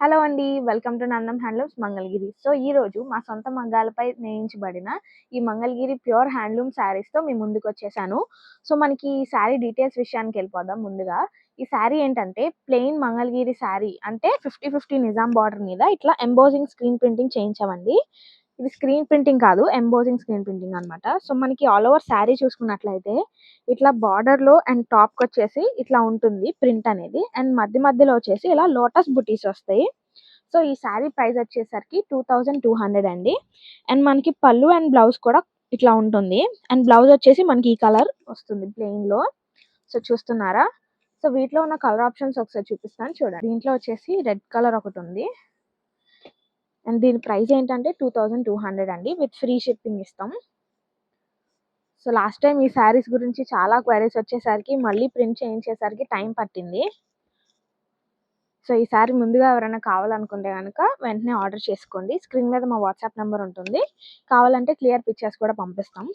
Hello అండి welcome to Nandam handlooms Mangalagiri so ఈ రోజు మా సొంత మగ్గాలపై నేయించబడిన ఈ మంగళగిరి ప్యూర్ హ్యాండ్లూమ్ శారీస్తో మీ ముందుకు వచ్చేసాను. సో మనకి ఈ శారీ డీటెయిల్స్ విషయానికి వెళ్ళిపోదాం ముందుగా. ఈ శారీ ఏంటంటే ప్లెయిన్ మంగళగిరి శారీ అంటే ఫిఫ్టీ ఫిఫ్టీ నిజాం బార్డర్ మీద ఇట్లా ఎంబోజింగ్ స్క్రీన్ ప్రింటింగ్ చేయించామండి. ఇది స్క్రీన్ ప్రింటింగ్ కాదు ఎంబోజింగ్ స్క్రీన్ ప్రింటింగ్ అన్నమాట. సో మనకి ఆల్ ఓవర్ శారీ చూసుకున్నట్లయితే ఇట్లా బార్డర్లో అండ్ టాప్కి వచ్చేసి ఇట్లా ఉంటుంది ప్రింట్ అనేది. అండ్ మధ్య మధ్యలో వచ్చేసి ఇలా లోటస్ బుటీస్ వస్తాయి. సో ఈ శారీ ప్రైస్ వచ్చేసరికి టూ థౌజండ్ టూ హండ్రెడ్ అండి. అండ్ మనకి పళ్ళు అండ్ బ్లౌజ్ కూడా ఇట్లా ఉంటుంది. అండ్ బ్లౌజ్ వచ్చేసి మనకి ఈ కలర్ వస్తుంది ప్లెయిన్లో సో చూస్తున్నారా? సో వీటిలో ఉన్న కలర్ ఆప్షన్స్ ఒకసారి చూపిస్తాను చూడండి. దీంట్లో వచ్చేసి రెడ్ కలర్ ఒకటి ఉంది. అండ్ దీని ప్రైస్ ఏంటంటే టూ థౌజండ్ టూ హండ్రెడ్ అండి. విత్ ఫ్రీ షిప్పింగ్ ఇస్తాం. సో లాస్ట్ టైం ఈ శారీస్ గురించి చాలా క్వైరీస్ వచ్చేసరికి మళ్ళీ ప్రింట్ చేయించేసరికి టైం పట్టింది. సో ఈ సారీ ముందుగా ఎవరైనా కావాలనుకుంటే కనుక వెంటనే ఆర్డర్ చేసుకోండి. స్క్రీన్ మీద మా వాట్సాప్ నెంబర్ ఉంటుంది. కావాలంటే క్లియర్ పిక్చర్స్ కూడా పంపిస్తాం.